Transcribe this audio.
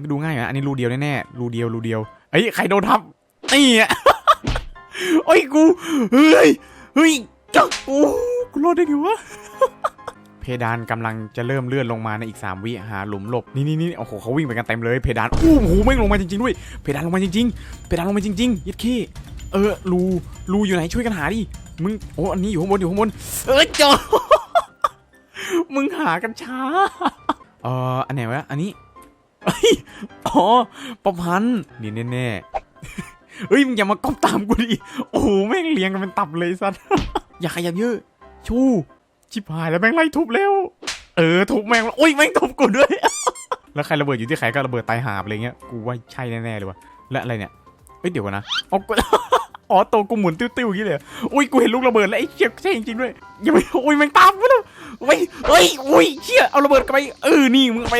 มันก็ดูง่ายอยู่นะอันนี้รูเดียวแน่ๆรูเดียวรูเดียวเอ้ยใครโดนทับนี่อะโอ้ยกูเฮ้ยเฮ้ยจักกูกูรอดได้ไงวะเพดานกำลังจะเริ่มเลื่อนลงมาในอีก 3 วิหาหลุมหลบนี่นี่นี่โอ้โหเขาวิ่งไปกันเต็มเลยเพดานอู้หูแม่ลงมาจริงๆด้วยเพดานลงมาจริงๆเพดานลงมาจริงๆยัดขี้เออรูรูอยู่ไหนช่วยกันหาดิมึงโอ้อันนี้อยู่ข้างบนอยู่ข้างบนเออจอมึงหากันช้าเอออันไหนวะอันนี้ อ้ยอ๋อประพันธ์นี่แน่ๆเฮ้ยมึงอย่ามาก้มตามกูดิโอ้โหแม่งเลี้ยงกันเป็นตับเลยสัตว์อย่าขยับเยอะชูชิบหายแล้วแม่งไล่ทุบเร็วเออทุบแม่งแล้วโอ้ยแม่งทุบกูด้วย แล้วใครระเบิดอยู่ที่ใครก็ระเบิดตายหาบอะไรเงี้ยกูว่าใช่แน่ๆเลยวะและอะไรเนี่ยเอ้ยเดี๋ยวก่อนนะอ๋อกูอ๋อตัวกูหมุนติ้วๆอย่างนี้เลยเหรออุ้ยกูเห็นลูกระเบิดแล้วไอ้เชี่ยใช่จริงๆด้วยอย่าไปอุ้ยแม่งตามกูแล้วเฮ้ยเฮ้ยอุ้ยเชี่ยเอาระเบิดกลับไปเออนี่มึงเอาไป